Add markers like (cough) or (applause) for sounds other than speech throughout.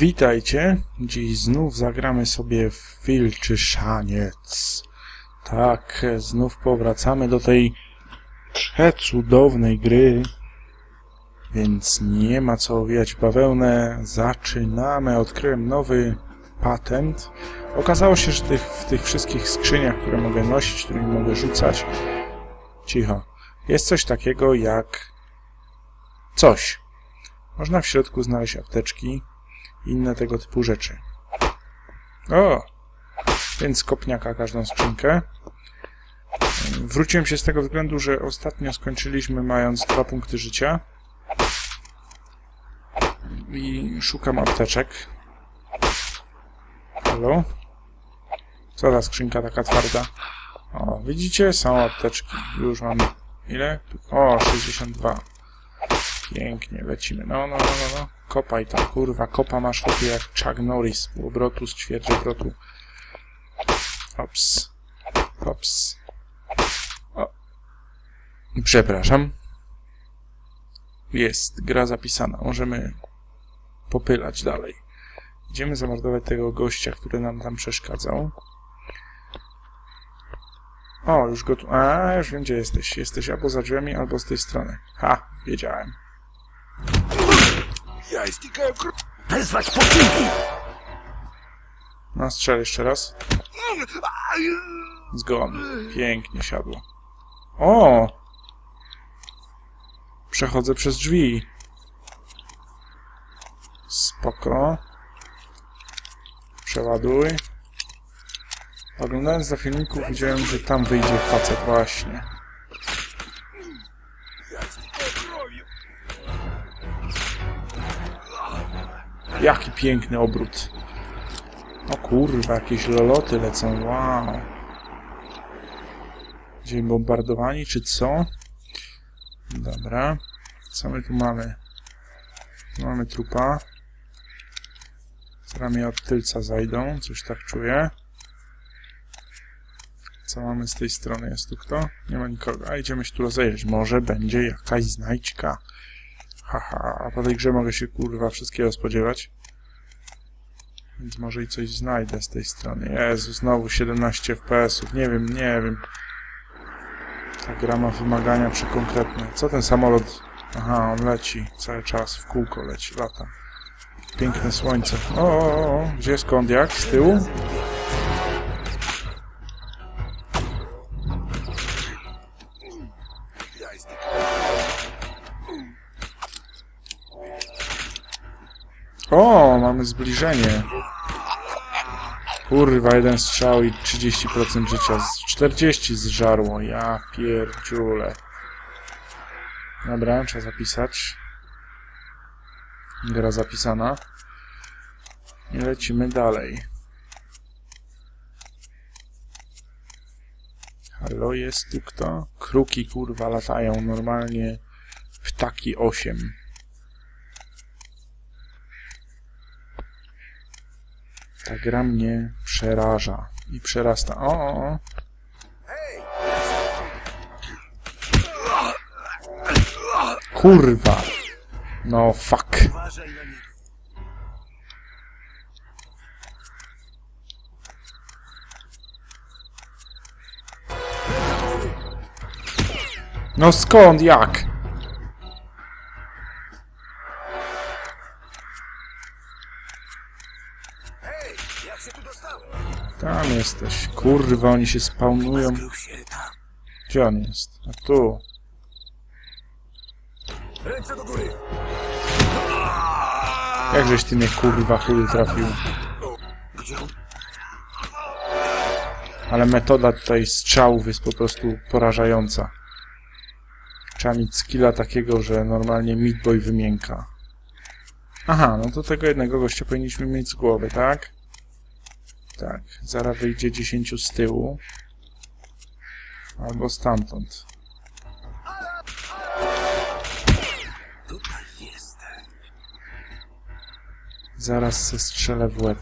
Witajcie. Dziś znów zagramy sobie w Wilczy Szaniec. Tak, znów powracamy do tej przecudownej gry. Więc nie ma co owijać bawełnę. Zaczynamy. Odkryłem nowy patent. Okazało się, że tych, w tych wszystkich skrzyniach, które mogę nosić, którymi mogę rzucać, cicho, jest coś takiego jak coś. Można w środku znaleźć apteczki, i inne tego typu rzeczy. O! Więc kopniaka każdą skrzynkę. Wróciłem się z tego względu, że ostatnio skończyliśmy mając dwa punkty życia. I szukam apteczek. Halo? Co ta skrzynka taka twarda? O, widzicie? Są apteczki. Już mam... Ile? O, 62. Pięknie, lecimy. No, no, no, no, no. Kopaj tam, kurwa. Kopa masz chłopie jak Chuck Norris. Obrotu z ćwierć obrotu. Ops. Ops. O. Przepraszam. Jest, gra zapisana. Możemy popylać dalej. Idziemy zamordować tego gościa, który nam tam przeszkadzał. O, już go tu... A, już wiem, gdzie jesteś. Jesteś albo za drzwiami, albo z tej strony. Ha, wiedziałem. Ja istnikałem kr... Wezwać! No, strzel jeszcze raz. Zgon. Pięknie siadło. O! Przechodzę przez drzwi. Spoko. Przeładuj. Oglądając za filmików widziałem, że tam wyjdzie facet właśnie. Jaki piękny obrót. O kurwa, jakieś loloty lecą, wow. Gdzie bombardowani, czy co? Dobra. Co my tu mamy? Mamy trupa. Zaraz mnie od tylca zajdą, coś tak czuję. Co mamy z tej strony? Jest tu kto? Nie ma nikogo. A idziemy się tu rozejrzeć. Może będzie jakaś znajdźka. Haha, a po tej grze mogę się kurwa wszystkiego spodziewać. Więc może i coś znajdę z tej strony. Jezu, znowu 17 FPS-ów. Nie wiem, nie wiem. Ta gra ma wymagania przekonkretne. Co ten samolot? Aha, on leci cały czas, w kółko leci, lata. Piękne słońce. O, gdzie skąd, jak? Z tyłu? O, mamy zbliżenie. Kurwa, jeden strzał i 30% życia. Z 40 zżarło. Ja pierdziule. Dobra, trzeba zapisać. Gra zapisana. I lecimy dalej. Halo, jest tu kto? Kruki, kurwa, latają normalnie. Ptaki 8. Ta gra mnie przeraża i przerasta. O, o, o. Kurwa. No fuck. No skąd, jak? Tam jesteś. Kurwa, oni się spawnują. Gdzie on jest? A tu. Ręce do góry. Jakżeś ty mnie kurwa chuj trafił. Ale metoda tutaj strzałów jest po prostu porażająca. Trzeba mieć skilla takiego, że normalnie Meatboy wymięka. Aha, no to tego jednego gościa powinniśmy mieć z głowy, tak? Tak, zaraz wyjdzie 10 z tyłu. Albo stamtąd. Zaraz se strzelę w łeb.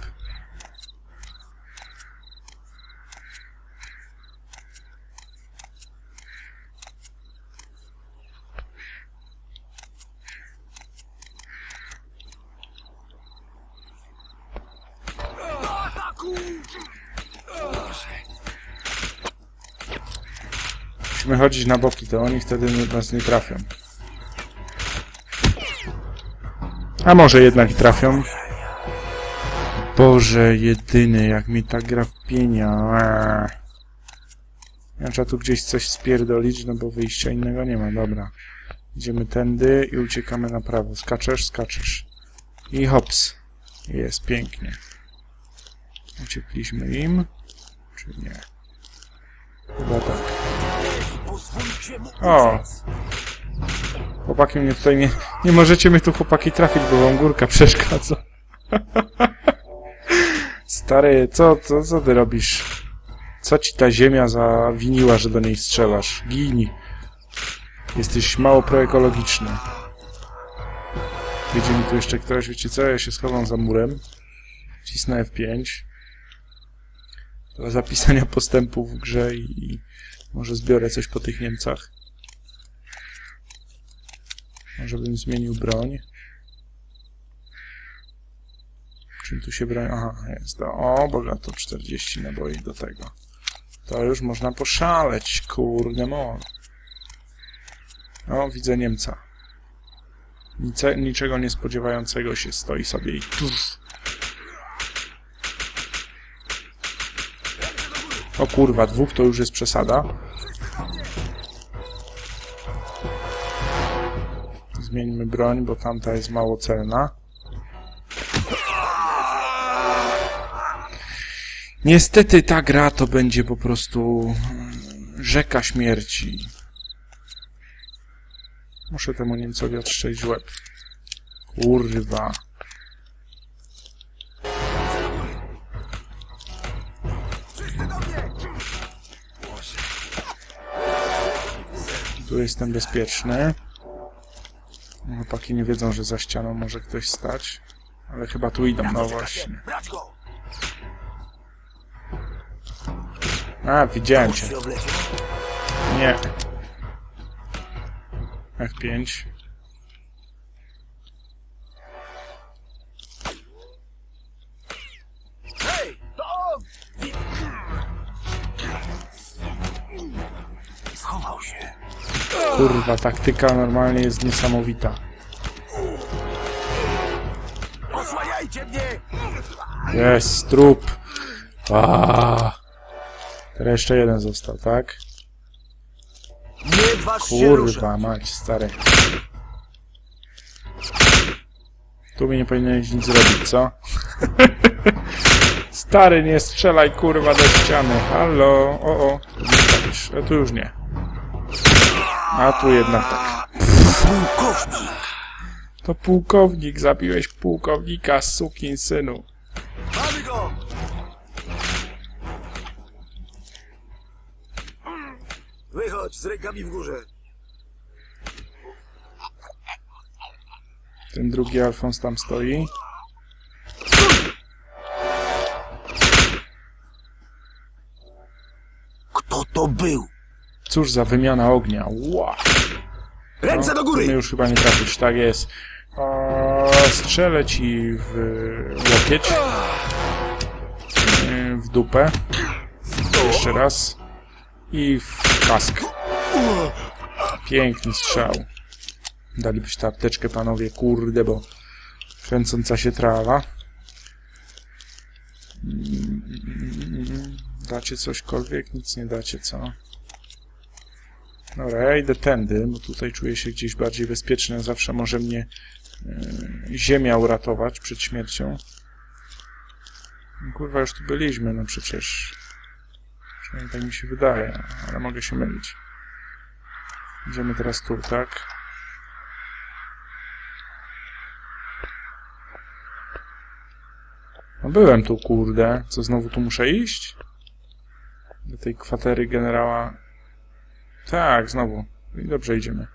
Musimy chodzić na boki, to oni wtedy nas nie trafią. A może jednak trafią. Boże, jedyny, jak mi ta gra wpienia. Eee. Ja trzeba tu gdzieś coś spierdolić, no bo wyjścia innego nie ma, dobra. Idziemy tędy i uciekamy na prawo. Skaczesz, skaczesz. I hops. Jest, pięknie. Uciekliśmy im. Czy nie? Chyba tak. O. Chłopaki mnie tutaj nie... Nie możecie mnie tu chłopaki trafić, bo wam górka przeszkadza. (laughs) Stary, co, co, co ty robisz? Co ci ta ziemia zawiniła, że do niej strzelasz? Gini. Jesteś mało proekologiczny. Wiedzie mi tu jeszcze ktoś, wiecie co? Ja się schowam za murem. Cisnę F5. Do zapisania postępu w grze i, i może zbiorę coś po tych Niemcach. Może bym zmienił broń. Czym tu się broń? Aha, jest to. O, bogato 40 naboi do tego. To już można poszaleć, kurde mol. O, widzę Niemca. Nice, niczego nie spodziewającego się stoi sobie i tuf. O kurwa, dwóch to już jest przesada. Zmieńmy broń, bo tamta jest mało celna. Niestety ta gra to będzie po prostu rzeka śmierci. Muszę temu Niemcowi odstrzelić łeb. Kurwa. Tu jestem bezpieczny. Chłopaki nie wiedzą, że za ścianą może ktoś stać. Ale chyba tu idą, no właśnie. A, widziałem cię. Nie. F5. Hej! To on! Schował się. Kurwa, taktyka normalnie jest niesamowita. Osłaniajcie mnie! Jest, trup. A. Teraz jeszcze jeden został, tak? Nie waż się ruszać! Kurwa, mać, stary. Tu mi nie powinieneś nic zrobić, co? (laughs) stary, nie strzelaj, kurwa, do ściany. Halo, o, o. Trafisz. E, tu już nie. A tu jednak tak. Pułkownik! To pułkownik, zabiłeś pułkownika, sukin synu. Mamy go! Wychodź z rękami w górze. Ten drugi Alfons tam stoi. Kto to był? Cóż za wymiana ognia. Ła. Ręce do Ty mnie góry! już chyba nie trafisz, tak jest. Strzelę ci w łokieć. Yy, W dupę. Jeszcze raz. I w kask. Piękny strzał. Dalibyście apteczkę, panowie, kurde, bo kręcąca się trawa. Dacie cośkolwiek? Nic nie dacie, co? Dobra, ja idę tędy, bo tutaj czuję się gdzieś bardziej bezpieczny. Zawsze może mnie e, ziemia uratować przed śmiercią. Kurwa, już tu byliśmy, no przecież. Przynajmniej tak mi się wydaje, ale mogę się mylić. Idziemy teraz tu, tak? No byłem tu, kurde. Co, znowu tu muszę iść? Do tej kwatery generała tak, znowu. I dobrze idziemy.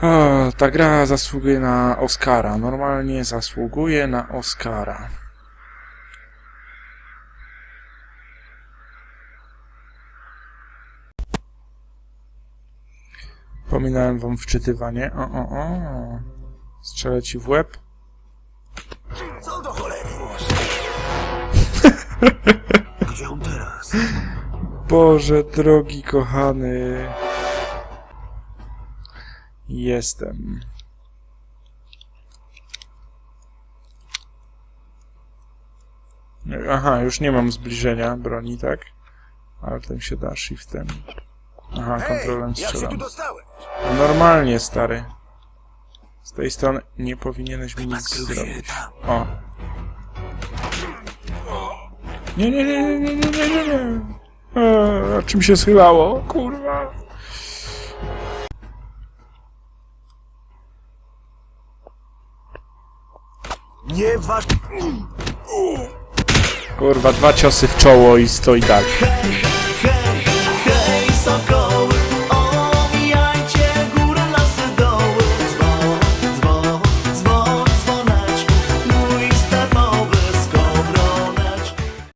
O, ta gra zasługuje na Oscara. Normalnie zasługuje na Oscara. Wspominałem wam wczytywanie. O, o, o. Strzelę ci w łeb. Co do cholery? (laughs) Gdzie on teraz? Boże drogi, kochany. Jestem. Aha, już nie mam zbliżenia broni, tak? Ale tym się da shiftem. Aha, kontrolem strzelam. Jak się tu dostałem? Normalnie, stary. Z tej strony nie powinieneś mi nic zrobić. O. Nie, nie, nie, nie, nie, nie, nie, nie. A czym się schylało? Kurwa. Nie waż... Kurwa, dwa ciosy w czoło i stoi dalej.